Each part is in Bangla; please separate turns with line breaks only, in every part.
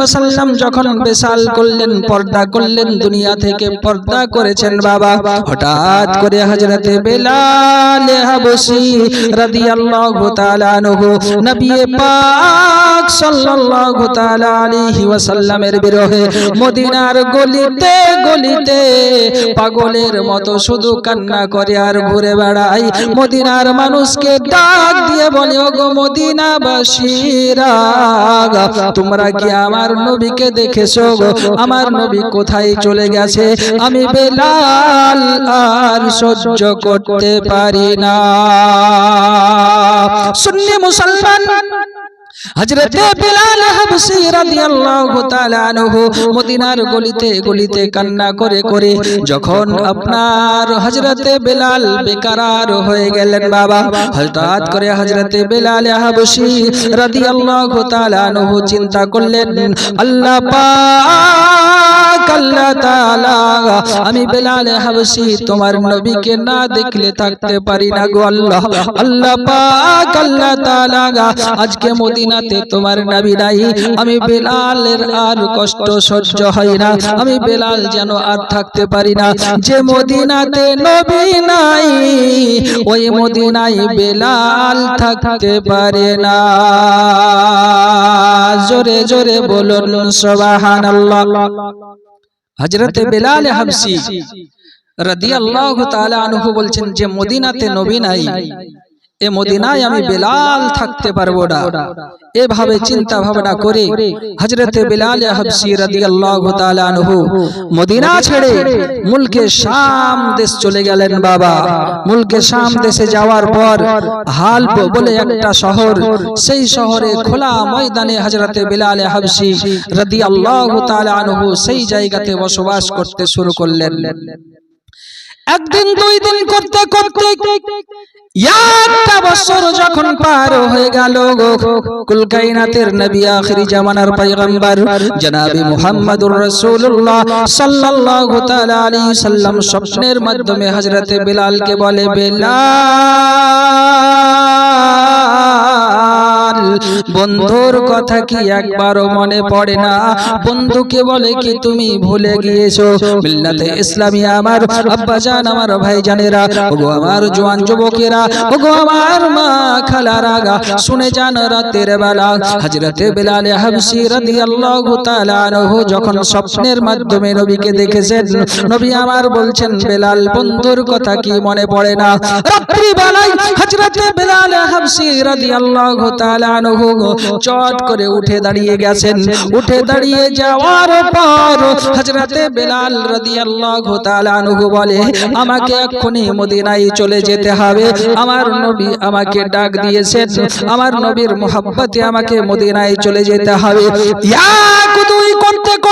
ওয়াসাল্লাম যখন বেসাল করলেন, পর্দা করলেন, দুনিয়া থেকে পর্দা করেছেন বাবা। হঠাৎ করে হযরতে বেলাল হাবশী রাদিয়াল্লাহু তাআলা আনহু নবী পাক সাল্লাল্লাহু তাআলা আলাইহি ওয়াসাল্লামের বিরহে মদিনার গলিতে গলিতে পাগলের মতো শুধু কান্না করে আর ঘুরে বেড়াই মদিনার মানুষকে ডাক দিয়ে বলে, ওগো মদিনাবাসীরা তোমরা কি আমার নবীকে দেখেছ আমার নবী কোথায় চলে গেছে? আমি বেলাল আর সহ্য করতে পারি না। সুন্নি মুসলমান হযরতে বিলাল হাবসি রাদিয়াল্লাহু তাআলা আনহু মদিনার গলিতে গলিতে কান্না করে করে যখন আপনার হজরতে বিলাল বেকারার হয়ে গেলেন বাবা, হঠাৎ করে হজরতে বিলাল হাবসি রাদিয়াল্লাহু তাআলা আনহু চিন্তা করলেন, আল্লাহ পাক আমি বেলাল হাবশী, তোমার নবীকে না দেখলে থাকতে পারি না গো আল্লাহ। আল্লাহ পাক আল্লাহ তাআলা, আজকে মদিনাতে তোমার নবী নাই। আমি বেলালের আর কষ্ট সহ্য হয় না। আমি বেলাল যেন আর থাকতে পারি না। যে মদিনাতে নবী নাই, ওই মদিনায় বেলাল থাকতে পারে না। জোরে জোরে বলুন, সুবহানাল্লাহ। হযরতে বেলাল হাবশী রাদিয়াল্লাহু তাআলা আনহু বলছেন যে মদিনাতে নবী নাই। এ মদিনায় আমি বেলাল থাকতে পারব না। এভাবে চিন্তা ভাবনা করে হযরতে বেলাল হাবশী রাদিয়াল্লাহু তাআলা আনহু মদিনা ছেড়ে মুলকে শাম দেশ চলে গেলেন বাবা। মুলকে শাম দেশে যাওয়ার পর হালব বলে একটা শহর সেই শহরে খোলা ময়দানে হযরতে বেলাল হাবশী রাদিয়াল্লাহু তাআলা আনহু সেই জায়গাতে বসবাস করতে শুরু করলেন। একদিন দুই দিন করতে করতে একটা বছর যখন পার হয়ে গেল কুল কায়নাতের নবী আখিরি জামানার পয়গম্বর জনাবি মুহাম্মদুর রাসূলুল্লাহ সাল্লাল্লাহু তাআলা আলাইহি সাল্লাম স্বপ্নের মাধ্যমে হযরতে বিলালকে বলে, বেলাল! বন্ধুর কথা কি একবারও মনে পড়ে না? বন্ধুকে বলে কি তুমি ভুলে গিয়েছো? মিল্লাতে ইসলামী আমার আব্বা জান আমার ভাই জানেরা ওগো আমার জওয়ান যুবকেরা, ওগো আমার মা শুনে যান রাতের বেলা। যখন স্বপ্নের মাধ্যমে নবীকে দেখেছেন, নবী আমার বলছেন, বেলাল, বন্ধুর কথা কি মনে পড়ে না? রাত্রি বেলায় চট করে উঠে দাঁড়িয়ে গেছেন। উঠে দাঁড়িয়ে যাওয়ার পর হযরতে বেলাল রাদিয়াল্লাহু তাআলা বলে, আমাকে এক্ষুনি মদিনায় চলে যেতে হবে। আমার নবী আমাকে ডাক দিয়েছেন। আমার নবীর মোহাব্বতে আমাকে মদিনায় চলে যেতে হবে। এক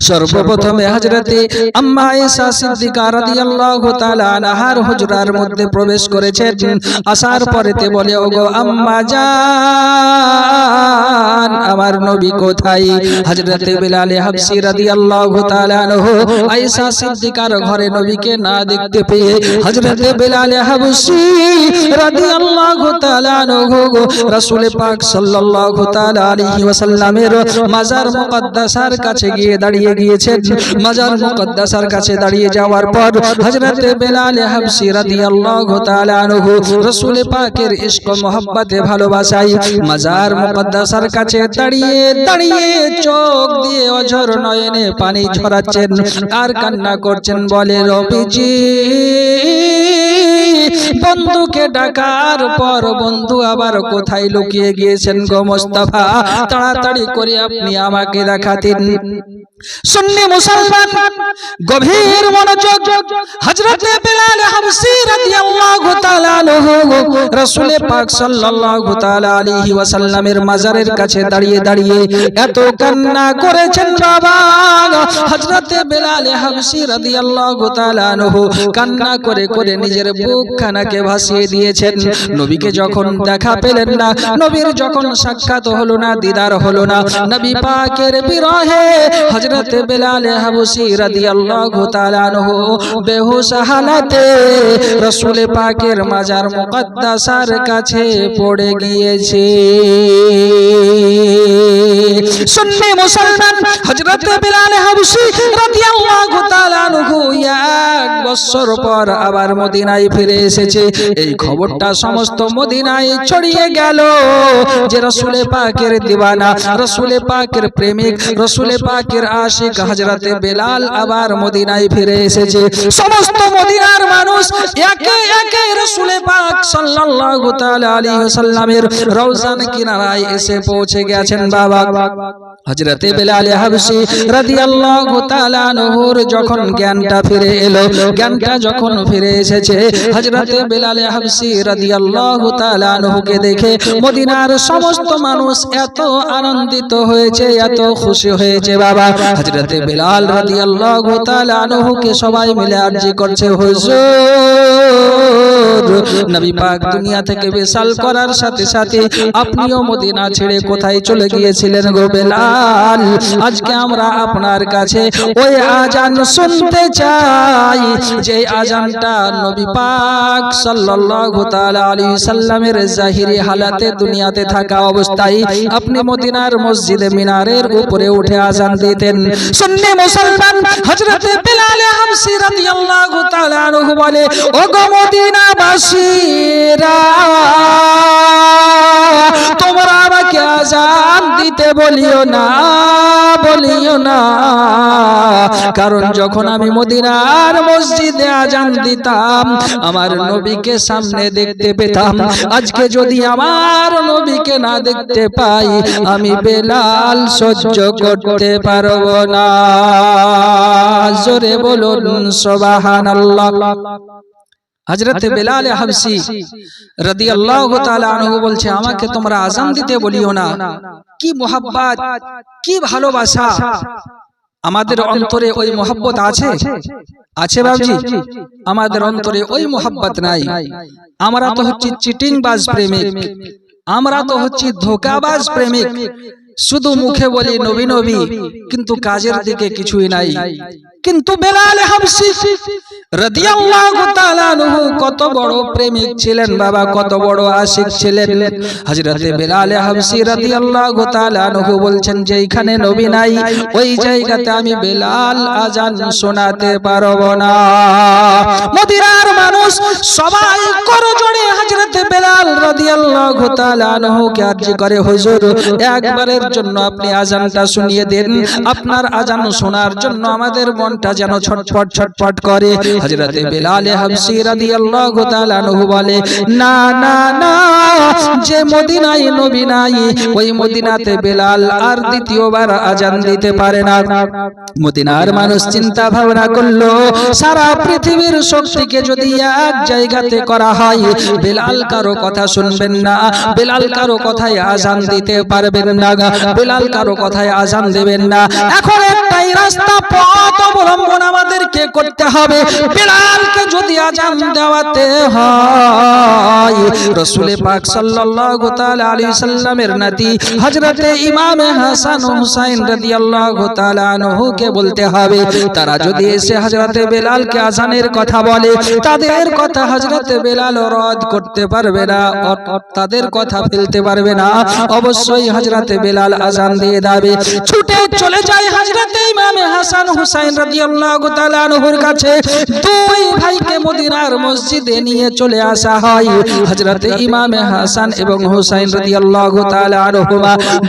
সর্বপ্রথমে হযরতে আম্মা হুজরার মধ্যে প্রবেশ করেছেন। আসার পরেতে বলে, ওগো আম্মা জান, আমার নবী কোথায়? হযরতে বিলাল হাবশী রাদিয়াল্লাহু তাআলা আনহু আয়েশা সিদ্দিকার ঘরে নবীকে না দেখতে পেয়ে হযরতে বিলাল হাবশী রাদিয়াল্লাহু তাআলা আনহু রাসূল পাক সাল্লাল্লাহু তাআলা আলাইহি ওয়াসাল্লামের মাজার মুকদ্দাসার কাছে গিয়ে দাঁড়িয়ে গিয়েছেন। মাজার মুকদ্দাসার কাছে দাঁড়িয়ে যাওয়ার পর হযরতে বেলাল হাবশী রাদিয়াল্লাহু তাআলা আনহু রাসূল পাকের ইশক ও মোহাব্বতে ভালোবাসায় মাজার মুকদ্দাসার কাছে দাঁড়িয়ে দাঁড়িয়ে চোখ দিয়ে অঝর নয়নে পানি ঝরাচ্ছেন আর কান্না করছেন, বলে, রবিজি, বন্ধুকে ডাকার পর বন্ধু আবার কোথায় লুকিয়ে গিয়েছেন গো মোস্তফা? তাড়াতাড়ি করে আপনি আমাকে দেখাতেন। সুন্নি মুসলমান, গভীর মনোযোগ, হযরতে বেলাল হাবশী রাদিয়াল্লাহু তাআলা আনহু, রাসূল পাক সাল্লাল্লাহু তাআলা আলাইহি ওয়াসাল্লামের মাজারের কাছে দাঁড়িয়ে দাঁড়িয়ে এত কান্না করেছেন বাবা। হযরতে বেলাল হাবশী রাদিয়াল্লাহু তাআলা আনহু কান্না করে করে নিজের বুকখানাকে ভাসিয়ে দিয়েছেন। নবীকে যখন দেখা পেলেন না, নবীর যখন সাক্ষাৎ হলো না, দিদার হলো না, নবী পাকের বিরহে হযরতে বেলাল হাবশী রাদিয়াল্লাহু তাআলা আনহু বেহুশ হালাতে রাসূল পাকের মাজার মুকদ্দাসার কাছে পড়ে গিয়েছে। সুন্নি মুসলমান বেলাল এক বছর পর আবার মদিনায় ফিরে এসেছে। এই খবরটা সমস্ত মদিনায় ছড়িয়ে গেল যে রসুলে পাকের দিওয়ানা রসুলে পাকের প্রেমিক, রসুলে পাকের আশিক হাজরাতে বেলাল আবার মদিনায় ফিরে এসেছে। সমস্ত মদিনার মানুষ একে একে রসুলে পাক সাল্লাল্লাহু তাআলা আলাইহি ওয়াসাল্লামের রওজান কিনারায় এসে পৌঁছে গেছেন বাবা। হযরতে বেলাল হাবশী রাদিয়াল্লাহু তাআলা আনহুর যখন জ্ঞানটা ফিরে এলো, জ্ঞানটা যখন ফিরে এসেছে, হযরতে বেলাল হাবশী রাদিয়াল্লাহু তাআলা আনহুকে দেখে মদিনার সমস্ত মানুষ এত আনন্দিত হয়েছে, এত খুশি হয়েছে, বাবা। হযরতে বেলাল রাদিয়াল্লাহু তাআলা আনহুকে সবাই মিলে আরজি করছে, হুজুর। নবী পাক দুনিয়া থেকে বিশাল করার সাথে সাথে আপনিও মদিনা ছেড়ে কোথায় চলে গিয়েছিলেন গো বেলাল? আজকে আমরা আপনার কাছে ওই আজান শুনতে চাই। যে আজানটা নবী পাক সাল্লাল্লাহু তাআলা আলাইহি সাল্লামের জাহিরি হালাতে দুনিয়াতে থাকা অবস্থায় আপনি মদিনার মসজিদে মিনারের উপরে উঠে আজান দিতেন। সুন্নি মুসলমান হযরত বেলাল হামসি রাদিয়াল্লাহু তাআলা আনহু বলে ও গো মদিনাবাসীরা তোমরা আমাকে আজান দিতে বলিও না বলিও না। কারণ যখন আমি মদিনার মসজিদে আজান দিতাম, আমার নবীকে সামনে দেখতে পেতাম। আজকে যদি আমার নবীকে না দেখতে পাই, আমি বেলাল সহ্য করতে পারব না। জোরে বলুন, সুবহানাল্লাহ। হযরত বেলাল হাবশী রাদিয়াল্লাহু তাআলা আনহু বলছে আমাকে তোমরা আজান দিতে বলিও না। কি মোহাব্বত কি ভালোবাসা। আমাদের অন্তরে ওই মোহাব্বত আছে? আছে। বাবজি? আমাদের অন্তরে ওই মোহাব্বত নাই। আমরা তো হচ্ছি চিটিং বাজ প্রেমিক। আমরা তো হচ্ছি ধোকাবাজ প্রেমিক। শুধু মুখে বলি নবী নবী কিন্তু কাজের দিকে কিছুই নাই। কিন্তু বেলাল হাবশী রাদিয়াল্লাহু তাআলা আনহু কত বড় প্রেমিক ছিলেন, বাবা কত বড় আশিক ছিলেন। হযরতে বেলাল হাবশী রাদিয়াল্লাহু তাআলা আনহু বলছেন যে এখানে নবী নাই, ওই জায়গাতে আমি বেলাল আজান শোনাতে পারব না। মদিনার মানুষ সবাই করজোড়ে হযরতে বেলাল রাদিয়াল্লাহু তাআলা আনহুকে আরজি করে, হুজুর, একবারের জন্য আপনি আজানটা শুনিয়ে দেন। আপনার আজান শোনার জন্য আমাদের মনটা যেন ছটফট ছটফট করে। হযরতে বেলাল হাবশী রাদিয়াল্লাহু তাআলা আনহু বলে, না না না, যে মদিনায় নবী নাই, ওই মদিনাতে বেলাল আর দ্বিতীয়বার আজান দিতে পারে না। মদিনার মানুষ চিন্তা ভাবনা করল, সারা পৃথিবীর শক্তিকে যদি এক জায়গাতে করা হয়, বেলাল কারও কথা শুনবেন না, বেলাল কারও কথায় আজান দিতে পারবেন না, বেলাল কারও কথায় আজান দেবেন না। এখন একটাই রাস্তা পথ অবলম্বন আমাদেরকে করতে হবে। বেলালকে যদি আজান দেওয়াতে হয়, রসুলে পাক সাল্লাল্লাহু তাআলা সাল্লামের নাতি হযরতে ইমামে হাসান হুসাইন রাদিয়াল্লাহু তাআলা আনহুকে বলতে হবে, তারা যদি এসে হযরতে বেলালকে আজানের কথা বলে, তাদের কথা হযরতে বেলাল রদ করতে পারবে না তাদের কথা ফেলতে পারবে না। অবশ্যই হযরতে বেলাল আজান দিয়ে দেবে ছুটে চলে যায় হযরতে ইমামে হাসান হুসাইন হাসান এবং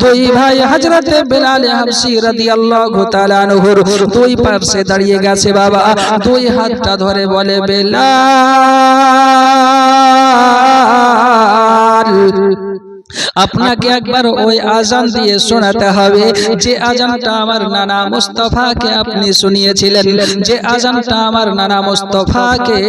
দুই ভাই দুই দাঁড়িয়ে গেছে বাবা। দুই হাতটা ধরে বলে বেলাল! আপনাকে একবার ওই আজান দিয়ে শোনাতে হবে। যে আজানটা আমার নানা মুস্তফাকে আপনি শুনিয়েছিলেন। যে আজানটা আমার নানা মুস্তফাকে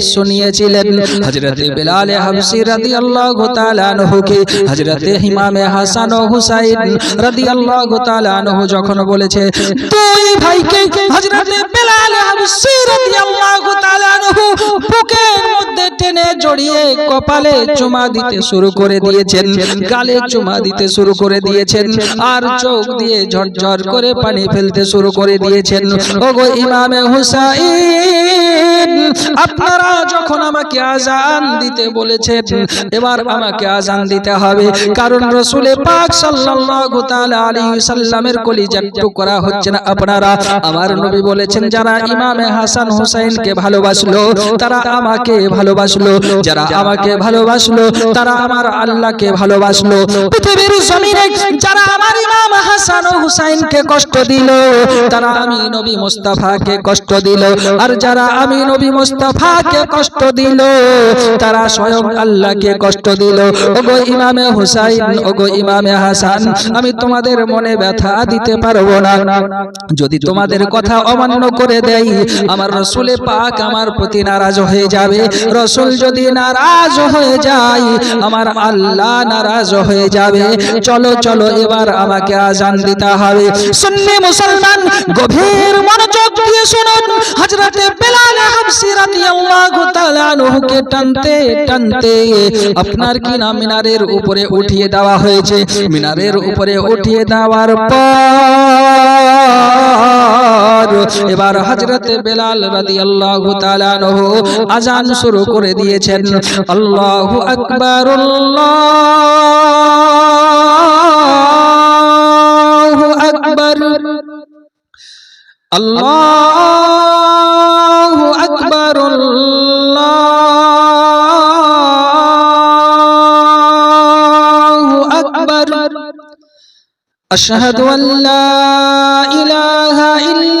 শুনিয়েছিলেন। হযরতে বিলাল হাবশি রাদিয়াল্লাহু তাআলা আনহুকে হযরতে ইমামে হাসান ও হুসাইন রাদিয়াল্লাহু তাআলা আনহু যখন বলেছে দুই ভাইকে হযরতে বিলাল তাআলা আনহু বুকের মধ্যে টেনে জড়িয়ে কপালে চুমা দিতে শুরু করে দিয়েছেন, গালে চুমা দিতে শুরু করে দিয়েছেন, আর চোখ দিয়ে ঝরঝর করে পানি ফেলতে শুরু করে দিয়েছেন। ওগো ইমামে হুসাইন, আপনারা যখন আমাকে আজান দিতে বলেছেন, এবার আমাকে আজান দিতে হবে। কারণ রসুলে পাক সাল্লাল্লাহু তাআলা আলাইহি সাল্লামের কলিজার টুকরা হচ্ছে না আপনারা। আমার নবী বলেছেন, যারা ইমামে হাসান হুসাইনকে ভালোবাসলো, তারা আমাকে ভালোবাসলো। যারা আমাকে ভালোবাসলো তারা আমার আল্লাহকে ভালোবাসলো। পৃথিবীর জমিনে যারা আমার ইমাম হাসান ও হুসাইনকে কষ্ট দিল তারা আমি নবী মুস্তাফাকে কষ্ট দিল। আর যারা আমি নবী মুস্তাফাকে কষ্ট দিল তারা স্বয়ং আল্লাহকে কষ্ট দিল। ওগো ইমামে হুসাইন ওগো ইমামে হাসান আমি তোমাদের মনে ব্যথা দিতে পারব না। যদি তোমাদের কথা অমান্য করে দেই আমার রসুলে পাক আমার প্রতি নারাজ হয়ে যাবে। রসুল যদি নারাজ হয়ে যায় আমার আল্লাহ নারাজ হয়ে যাবে। চলো চলো, এবার আমাকে আজান দিতে হবে। সুন্নি মুসলমান, গভীর মনোযোগ দিয়ে শুনুন। হযরতে বেলাল হাবশি রাদিয়াল্লাহু তাআলা আনহুকে টানতে টানতে আপনার কি না মিনারের উপরে উঠিয়ে দেওয়া হয়েছে? মিনারের উপরে উঠিয়ে দেওয়ার পর এবার হযরতে বেলাল রাদিয়াল্লাহু তাআলা আনহু আজান শুরু করে দিয়েছেন আল্লাহু আকবার আল্লাহু আকবার আল্লাহু আকবার আল্লাহু আকবার أشهد أن لا إله إلا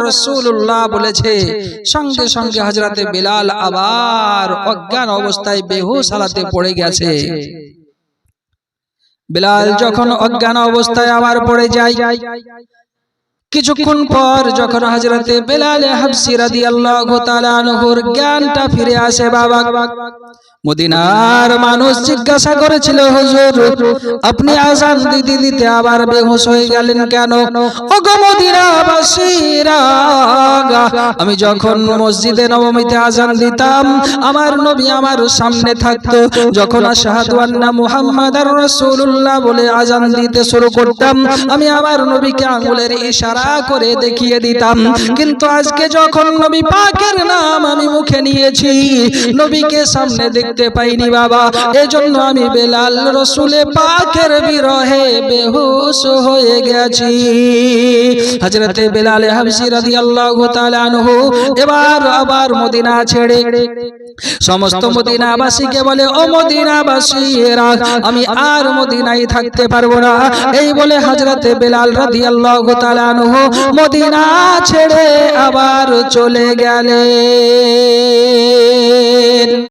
রাসূলুল্লাহ বলেছে সঙ্গে সঙ্গে হযরতে বিলাল আবার অজ্ঞান অবস্থায় বেহুশ হালাতে পড়ে গেছে বিলাল যখন অজ্ঞান অবস্থায় আবার পড়ে যায় কিছুক্ষণ পর যখন হাজরাতে বেলাল হাবসি রাদিয়াল্লাহু তাআলা আনহুর জ্ঞানটা ফিরে আসে বাবা মদিনার মানুষ জিজ্ঞাসা করেছিল হুজুর আপনি আজান দিতে দিতে আবার বেহুশ হয়ে গেলেন কেন? ওগো আমি যখন মসজিদে নবমীতে আজান দিতাম, আমার নবী আমার সামনে থাকতো। যখন আশহাদু আন্না মুহাম্মাদার রাসূলুল্লাহ বলে আজান দিতে শুরু করতাম, আমি আমার নবীকে আঙ্গুলের ইশারা করে দেখিয়ে দিতাম। কিন্তু আজকে যখন নবী পাকের নাম আমি মুখে নিয়েছি, নবীকে সামনে দেখতে পাইনি বাবা। এজন্য আমি বেলাল রসুলে পাকের বিরহে বেহুশ হয়ে গেছি। হযরতে বেলাল হাবশি রাদিয়াল্লাহু তাআলা আনহু এবার আবার মদিনা ছেড়ে সমস্ত মদিনাবাসীকে বলে, ও মদিনাবাসীরা আমি আর মদিনায় থাকতে পারব না। এই বলে হযরতে বেলাল রাদিয়াল্লাহু তাআলা আনহু মদিনা ছেড়ে আবার চলে গেলেন।